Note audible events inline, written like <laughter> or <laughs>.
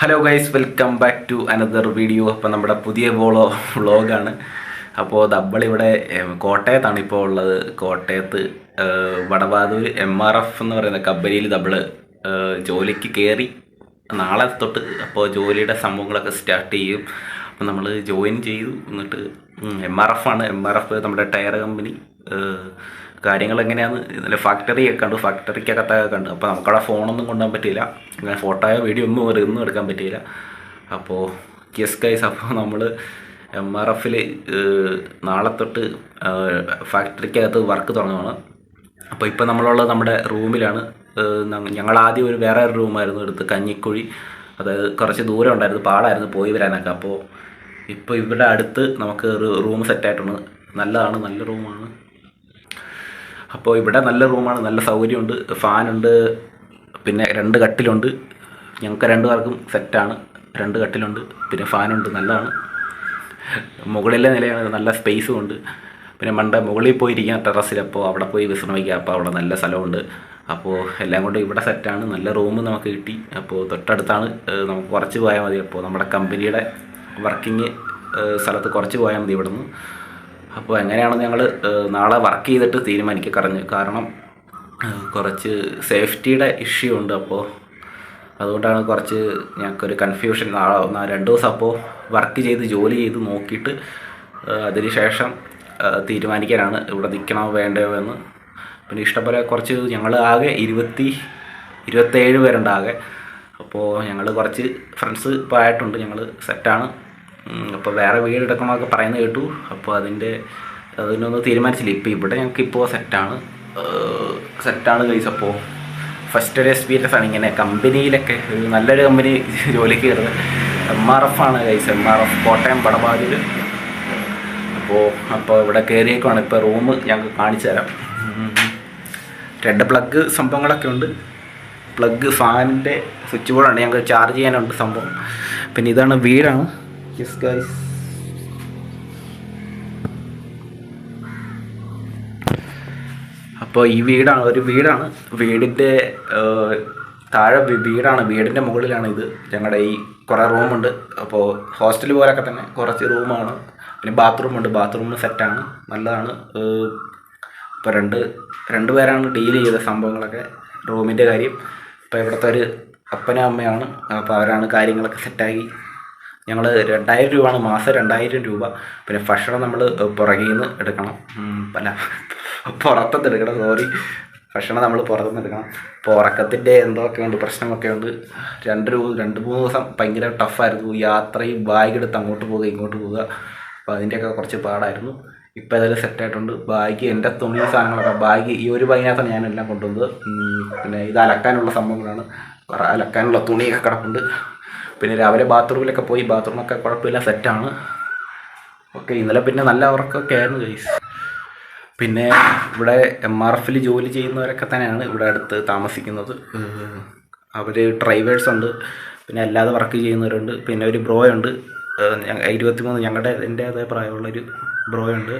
Hello guys welcome back to another video അപ്പോൾ നമ്മുടെ പുതിയ ബോളോ വ്ളോഗാണ് അപ്പോൾ നമ്മളിവിടെ കോട്ടയത്താണ് ഇപ്പോൾ ഉള്ളത്. കോട്ടയത്ത് വടവാതൂർ എം ആർ എഫ് എന്ന് പറയുന്ന കമ്പനിയിൽ നമ്മൾ ജോലിക്ക് കയറി നാളെ തൊട്ട് അപ്പോൾ ജോലിയുടെ സംഭവങ്ങളൊക്കെ സ്റ്റാർട്ട് ചെയ്യും. അപ്പോൾ നമ്മൾ ജോയിൻ ചെയ്തു. എന്നിട്ട് എം ആർ എഫ് ആണ്. എം ആർ എഫ് നമ്മുടെ ടയർ കമ്പനി കാര്യങ്ങൾ എങ്ങനെയാണ് ഇതിന്റെ ഫാക്ടറി ഒക്കെ ഉണ്ട് ഫാക്ടറിക്കകത്തൊക്കെ കണ്ടു. അപ്പോൾ നമുക്കവിടെ ഫോണൊന്നും കൊണ്ടുപോകാൻ പറ്റിയില്ല. അങ്ങനെ ഫോട്ടോയോ വീഡിയോ ഒന്നും ഒന്നും എടുക്കാൻ പറ്റിയില്ല. അപ്പോൾ കിസ് ഗൈസ് അപ്പോൾ നമ്മൾ എം ആർ എഫിൽ നാളെ തൊട്ട് ഫാക്ടറിക്കകത്ത് വർക്ക് തുടങ്ങുകയാണ് അപ്പോൾ ഇപ്പോൾ നമ്മളുള്ളത് നമ്മുടെ റൂമിലാണ്. ഞങ്ങൾ ആദ്യം ഒരു വേറെ ഒരു റൂമായിരുന്നു എടുത്ത് കഞ്ഞിക്കുഴി. അതായത് കുറച്ച് ദൂരം ഉണ്ടായിരുന്നു പാടായിരുന്നു പോയി വരാനൊക്കെ. അപ്പോൾ ഇപ്പോൾ ഇവിടെ അടുത്ത് നമുക്ക് ഒരു റൂം സെറ്റായിട്ടുണ്ട് നല്ലതാണ് നല്ല റൂമാണ്. അപ്പോൾ ഇവിടെ നല്ല റൂമാണ് നല്ല സൗകര്യമുണ്ട് ഫാനുണ്ട് പിന്നെ രണ്ട് കട്ടിലുണ്ട്. ഞങ്ങൾക്ക് രണ്ട് പേർക്കും സെറ്റാണ് രണ്ട് കട്ടിലുണ്ട് പിന്നെ ഫാനുണ്ട് നല്ലതാണ്. മുകളിലെ നിലയാണ് നല്ല സ്പേസും ഉണ്ട്. പിന്നെ മണ്ട മുകളിൽ പോയിരിക്കാം ടെറസിൽ അപ്പോൾ അവിടെ പോയി വിശ്രമിക്കുക അപ്പോൾ അവിടെ നല്ല സ്ഥലമുണ്ട്. അപ്പോൾ എല്ലാം കൊണ്ട് ഇവിടെ സെറ്റാണ് നല്ല റൂം നമുക്ക് കിട്ടി. അപ്പോൾ തൊട്ടടുത്താണ് നമുക്ക് കുറച്ച് പോയാൽ മതി. അപ്പോൾ നമ്മുടെ കമ്പനിയുടെ വർക്കിംഗ് സ്ഥലത്ത് കുറച്ച് പോയാൽ മതി ഇവിടുന്ന്. അപ്പോൾ എങ്ങനെയാണ് ഞങ്ങൾ നാളെ വർക്ക് ചെയ്തിട്ട് തീരുമാനിക്കുക കറഞ്ഞ്? കാരണം കുറച്ച് സേഫ്റ്റിയുടെ ഇഷ്യൂ ഉണ്ട് അപ്പോൾ അതുകൊണ്ടാണ് കുറച്ച് ഞങ്ങൾക്കൊരു കൺഫ്യൂഷൻ നാളെ രണ്ട് ദിവസം അപ്പോൾ വർക്ക് ചെയ്ത് ജോലി ചെയ്ത് നോക്കിയിട്ട് അതിനുശേഷം അതിന് ശേഷം തീരുമാനിക്കാനാണ് ഇവിടെ നിൽക്കണോ വേണ്ടയോ എന്ന്. പിന്നെ ഇഷ്ടംപോലെ കുറച്ച് ഞങ്ങൾ ആകെ ഇരുപത്തി ഇരുപത്തേഴ് പേരുണ്ട് ആകെ. അപ്പോൾ ഞങ്ങൾ കുറച്ച് ഫ്രണ്ട്സ് ഇപ്പോൾ ആയിട്ടുണ്ട്. ഞങ്ങൾ സെറ്റാണ് അപ്പോൾ വേറെ വീട് എടുക്കണമൊക്കെ പറയുന്നത് കേട്ടു. അപ്പോൾ അതിന്റെ അതിനൊന്നും തീരുമാനിച്ചില്ല. ഇപ്പോൾ ഇവിടെ ഞങ്ങൾക്ക് ഇപ്പോൾ സെറ്റാണ് സെറ്റാണ് കൈസ് അപ്പോൾ ഫസ്റ്റ് ഒരു എക്സ്പീരിയൻസ് ആണ് ഇങ്ങനെ. കമ്പനിയിലൊക്കെ ഒരു നല്ലൊരു കമ്പനി <laughs> ജോലിക്ക് കയറുന്നത് എം ആർ എഫ് ആണ് guys M R F Kottayam വടബാതിൽ അപ്പോൾ അപ്പോൾ ഇവിടെ കയറിയേക്കുവാണ് ഇപ്പോൾ റൂം ഞങ്ങൾക്ക് കാണിച്ചു തരാം. രണ്ട് പ്ലഗ് സംഭവങ്ങളൊക്കെ ഉണ്ട്. പ്ലഗ് ഫാനിന്റെ സ്വിച്ച് ബോർഡാണ് ഞങ്ങൾക്ക് ചാർജ് ചെയ്യാനുണ്ട് സംഭവം. പിന്നെ ഇതാണ് വീടാണ്. യെസ് ഗൈസ് അപ്പോൾ ഈ വീടാണ് ഒരു വീടാണ്. വീടിന്റെ താഴെ വീടാണ്. വീടിന്റെ മുകളിലാണ് ഇത്. ഞങ്ങളുടെ ഈ കുറേ റൂമുണ്ട്. അപ്പോൾ ഹോസ്റ്റൽ പോലൊക്കെ തന്നെ. കുറച്ച് റൂമാണ്. പിന്നെ ബാത്റൂമുണ്ട്. ബാത്റൂം സെറ്റാണ്. നല്ലതാണ്. ഇപ്പോൾ രണ്ട് രണ്ട് പേരാണ് ഡീൽ ചെയ്ത സംഭവങ്ങളൊക്കെ. റൂമിന്റെ കാര്യം. ഇപ്പോൾ ഇവിടുത്തെ ഒരു അപ്പനും അമ്മയാണ് അപ്പോൾ അവരാണ് കാര്യങ്ങളൊക്കെ സെറ്റാക്കി ഞങ്ങൾ രണ്ടായിരം രൂപയാണ് മാസം രണ്ടായിരം രൂപ. പിന്നെ ഭക്ഷണം നമ്മൾ പുറകിൽ നിന്ന് എടുക്കണം അല്ല പുറത്തുനിന്ന് എടുക്കണം സോറി ഭക്ഷണം നമ്മൾ പുറത്തുനിന്ന് എടുക്കണം അപ്പോൾ ഉറക്കത്തിന്റെ എന്തൊക്കെ ഉണ്ട് പ്രശ്നമൊക്കെ ഉണ്ട്. രണ്ട് രൂപ രണ്ട് മൂന്ന് ദിവസം ഭയങ്കര ടഫായിരുന്നു യാത്രയും ബാഗ് എടുത്ത് അങ്ങോട്ട് പോവുക ഇങ്ങോട്ട് പോവുക. അപ്പോൾ അതിന്റെയൊക്കെ കുറച്ച് പാടായിരുന്നു. ഇപ്പോൾ ഏതായാലും സെറ്റായിട്ടുണ്ട് ബാഗ് എന്റെ തുണി സാധനങ്ങളൊക്കെ ബാഗ് ഈ ഒരു ബാഗിനകത്താണ് ഞാനെല്ലാം കൊണ്ടുവന്നത്. പിന്നെ ഇത് അലക്കാനുള്ള സംഭവങ്ങളാണ്. അലക്കാനുള്ള തുണിയൊക്കെ കിടപ്പുണ്ട്. പിന്നെ രാവിലെ ബാത്റൂമിലൊക്കെ പോയി ബാത്റൂമൊക്കെ കുഴപ്പമില്ല സെറ്റാണ്. ഓക്കെ ഇന്നലെ പിന്നെ നല്ല ഉറക്കമൊക്കെ ആയിരുന്നു ഗൈസ് പിന്നെ ഇവിടെ എം ആർ എഫിൽ ജോലി ചെയ്യുന്നവരൊക്കെ തന്നെയാണ് ഇവിടെ അടുത്ത് താമസിക്കുന്നത്. അവർ ഡ്രൈവേഴ്സ് ഉണ്ട് പിന്നെ അല്ലാതെ വർക്ക് ചെയ്യുന്നവരുണ്ട് പിന്നെ ഒരു ബ്രോയുണ്ട് ഇരുപത്തിമൂന്ന് ഞങ്ങളുടെ എന്റേതായ പ്രായമുള്ളൊരു ബ്രോയുണ്ട്